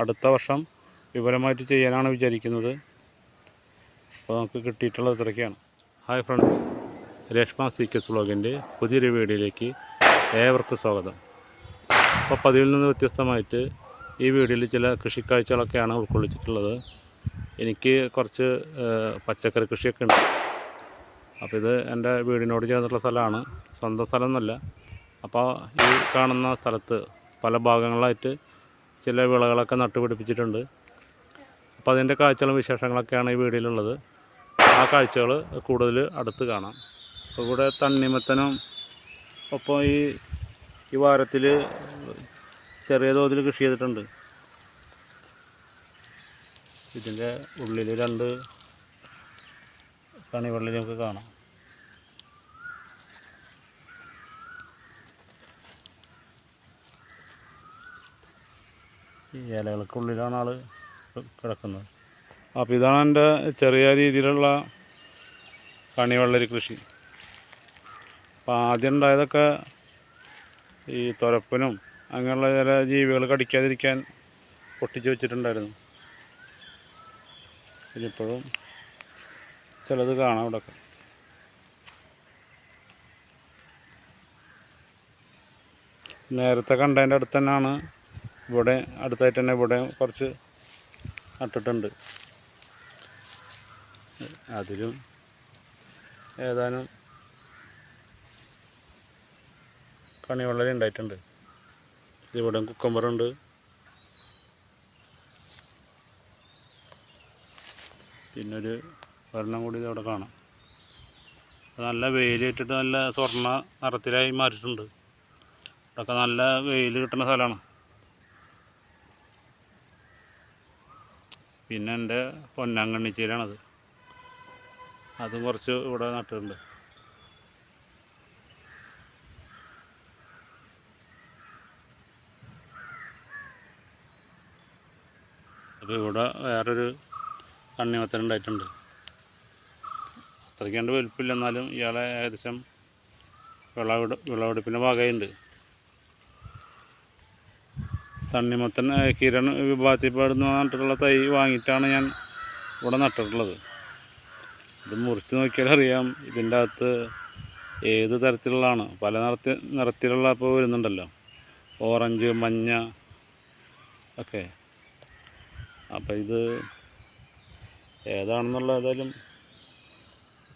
അടുത്ത വർഷം വിപുലമായിട്ട് ചെയ്യാനാണ് വിചാരിക്കുന്നത്. അപ്പോൾ നമുക്ക് കിട്ടിയിട്ടുള്ളത് ഇത്രയൊക്കെയാണ്. Hi friends Reshma C K's വ്ളോഗിന്റെ പുതിയൊരു വീഡിയോയിലേക്ക് ഏവർക്കും സ്വാഗതം. അപ്പോൾ പതിവിൽ നിന്ന് വ്യത്യസ്തമായിട്ട് ഈ വീഡിയോയിൽ ചില കൃഷിക്കാഴ്ചകളൊക്കെയാണ് ഉൾക്കൊള്ളിച്ചിട്ടുള്ളത്. എനിക്ക് കുറച്ച് പച്ചക്കറി കൃഷിയൊക്കെ ഉണ്ട്. അപ്പോൾ ഇത് എന്റെ വീടിനോട് ചേർന്നിട്ടുള്ള സ്ഥലമാണ്. സ്വന്തം സ്ഥലമൊന്നുമല്ല അപ്പോൾ ഈ കാണുന്ന സ്ഥലത്ത് പല ഭാഗങ്ങളായിട്ട് ചില വിളകളൊക്കെ നട്ടുപിടിപ്പിച്ചിട്ടുണ്ട്. അപ്പോൾ അതിന്റെ കാഴ്ചകളും വിശേഷങ്ങളൊക്കെയാണ് ഈ വീടിലുള്ളത്. ആ കാഴ്ചകൾ കൂടുതൽ അടുത്ത് കാണാം. അപ്പോൾ ഇവിടെ തണ്ണിമത്തനും ഒപ്പം ഈ ഈ വാരത്തിൽ ചെറിയ തോതിൽ കൃഷി ചെയ്തിട്ടുണ്ട്. ഇതിന്റെ ഉള്ളിൽ രണ്ട് കണിവെള്ളി നമുക്ക് കാണാം. ഈ ഇലകൾക്കുള്ളിലാണ് ആൾ കിടക്കുന്നത്. അപ്പോൾ ഇതാണ് എന്റെ ചെറിയ രീതിയിലുള്ള കണിവെള്ളരി കൃഷി അപ്പോൾ ആദ്യം ഉണ്ടായതൊക്കെ ഈ തുരപ്പനും അങ്ങനെയുള്ള ചില ജീവികൾ കടിക്കാതിരിക്കാൻ പൊട്ടിച്ച് വെച്ചിട്ടുണ്ടായിരുന്നു. ഇതിപ്പോഴും ചിലത് കാണാം ഇവിടെയൊക്കെ നേരത്തെ കണ്ടതിന്റെ അടുത്ത് തന്നെയാണ് ഇവിടെ അടുത്തായിട്ട് തന്നെ ഇവിടെ കുറച്ച് നട്ടിട്ടുണ്ട്. അതിലും ഏതാനും കണി വളരെ ഉണ്ടായിട്ടുണ്ട്. ഇവിടെ കുക്കമ്പറുണ്ട്. പിന്നൊരു ഒരെണ്ണം കൂടി ഇതവിടെ കാണാം. നല്ല വെയിലേറ്റിട്ട് നല്ല സ്വർണ നിറത്തിലായി മാറിയിട്ടുണ്ട്. ഇതൊക്കെ നല്ല വെയിൽ കിട്ടുന്ന സ്ഥലമാണ്. പിന്നെ എന്റെ പൊന്നാങ്കണ്ണിച്ചേരാണത് അതും കുറച്ച് ഇവിടെ നട്ടിട്ടുണ്ട്. അപ്പോൾ ഇവിടെ വേറൊരു തണ്ണിമത്തൻ ഉണ്ടായിട്ടുണ്ട്. അത്രയ്ക്കാണ്ട് വലുപ്പമില്ല എന്നാലും ഇയാളെ ഏകദേശം വിളവെടു വിളവെടുപ്പിന്റെ ഭാഗമായിട്ടുണ്ട് തണ്ണിമത്തൻ കിരൺ വിഭാഗത്തിൽ പെടുന്ന നട്ടിട്ടുള്ള തൈ വാങ്ങിയിട്ടാണ് ഞാൻ ഇവിടെ നട്ടിട്ടുള്ളത്. ഇത് മുറിച്ച് നോക്കിയാൽ അറിയാം ഇതിന്റെ അകത്ത് ഏത് തരത്തിലുള്ളതാണ്. പല നിറത്തി നിറത്തിലുള്ള ഇപ്പോൾ വരുന്നുണ്ടല്ലോ. ഓറഞ്ച് മഞ്ഞ ഒക്കെ. അപ്പോൾ ഇത് ഏതാണെന്നുള്ള ഏതായാലും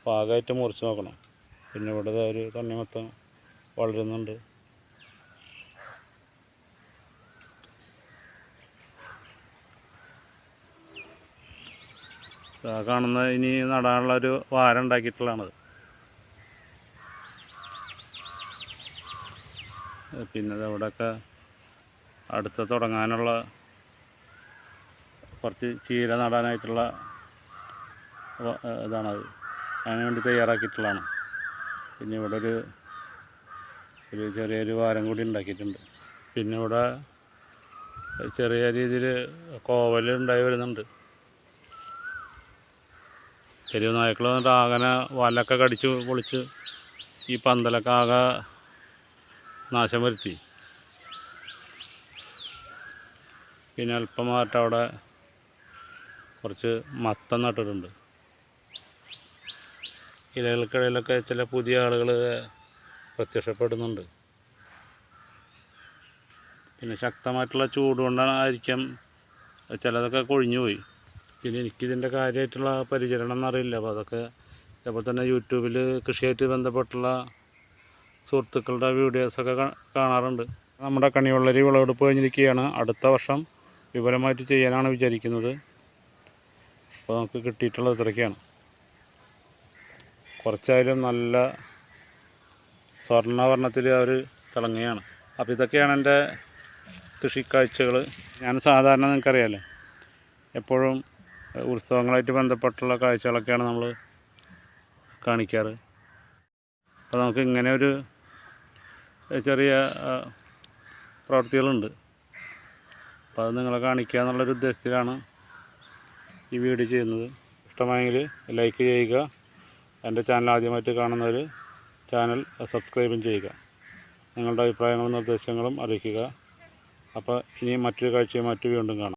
പാകമായിട്ട് മുറിച്ച് നോക്കണം. പിന്നെ ഇവിടെ ഒരു തണ്ണിമത്തം വളരുന്നുണ്ട്. കാണുന്ന ഇനി നടാനുള്ള ഒരു വാരം ഉണ്ടാക്കിയിട്ടുള്ളതാണത്. പിന്നെ അവിടെയൊക്കെ അടുത്ത തുടങ്ങാനുള്ള കുറച്ച് ചീര നടാനായിട്ടുള്ള ഇതാണത്. അതിന് വേണ്ടി തയ്യാറാക്കിയിട്ടുള്ളതാണ്. പിന്നെ ഇവിടെ ഒരു ഒരു ചെറിയൊരു വാരം കൂടി ഉണ്ടാക്കിയിട്ടുണ്ട്. പിന്നെ ഇവിടെ ചെറിയ രീതിയിൽ കോവൽ ഉണ്ടായി വരുന്നുണ്ട്. ചെറിയ നായ്ക്കൾ വന്നിട്ട് ആകനെ വലൊക്കെ കടിച്ച് പൊളിച്ച് ഈ പന്തലൊക്കെ ആകെ നാശം വരുത്തി. പിന്നെ അല്പമായിട്ട് അവിടെ കുറച്ച് മത്തം നട്ടിട്ടുണ്ട്. ഇലകൾക്കിടയിലൊക്കെ ചില പുതിയ ആളുകൾ പ്രത്യക്ഷപ്പെടുന്നുണ്ട്. പിന്നെ ശക്തമായിട്ടുള്ള ചൂട് കൊണ്ടായിരിക്കാം ചിലതൊക്കെ കൊഴിഞ്ഞു പോയി. പിന്നെ എനിക്കിതിന്റെ കാര്യമായിട്ടുള്ള പരിചരണം എന്നറിയില്ല. അപ്പോൾ അതൊക്കെ അതേപോലെ തന്നെ യൂട്യൂബിൽ കൃഷിയായിട്ട് ബന്ധപ്പെട്ടുള്ള സുഹൃത്തുക്കളുടെ വീഡിയോസൊക്കെ കാണാറുണ്ട്. നമ്മുടെ കണിവെള്ളരി വിളവെടുപ്പ് കഴിഞ്ഞിരിക്കുകയാണ്. അടുത്ത വർഷം വിപുലമായിട്ട് ചെയ്യാനാണ് വിചാരിക്കുന്നത്. അപ്പോൾ നമുക്ക് കിട്ടിയിട്ടുള്ളത് ഇത്രയൊക്കെയാണ്. കുറച്ചായാലും നല്ല സ്വർണവർണത്തിൽ അവർ തിളങ്ങുകയാണ് അപ്പോൾ ഇതൊക്കെയാണ് എന്റെ കൃഷിക്കാഴ്ചകൾ. ഞാൻ സാധാരണ നിങ്ങൾക്കറിയാമല്ലേ? എപ്പോഴും ഉത്സവങ്ങളായിട്ട് ബന്ധപ്പെട്ടുള്ള കാഴ്ചകളൊക്കെയാണ് നമ്മൾ കാണിക്കാറ്. അപ്പോൾ നമുക്ക് ഇങ്ങനെ ഒരു ചെറിയ പ്രവൃത്തികളുണ്ട് അപ്പോൾ അത് നിങ്ങളെ കാണിക്കുക എന്നുള്ളൊരു ഉദ്ദേശത്തിലാണ് ഈ വീഡിയോ ചെയ്യുന്നത്. ഇഷ്ടമായെങ്കിൽ ലൈക്ക് ചെയ്യുക എന്റെ ചാനൽ ആദ്യമായിട്ട് കാണുന്നവർ ചാനൽ സബ്സ്ക്രൈബും ചെയ്യുക. നിങ്ങളുടെ അഭിപ്രായങ്ങളും നിർദ്ദേശങ്ങളും അറിയിക്കുക. അപ്പോൾ ഇനി മറ്റൊരു കാഴ്ചയും മറ്റു വീണ്ടും കാണാം.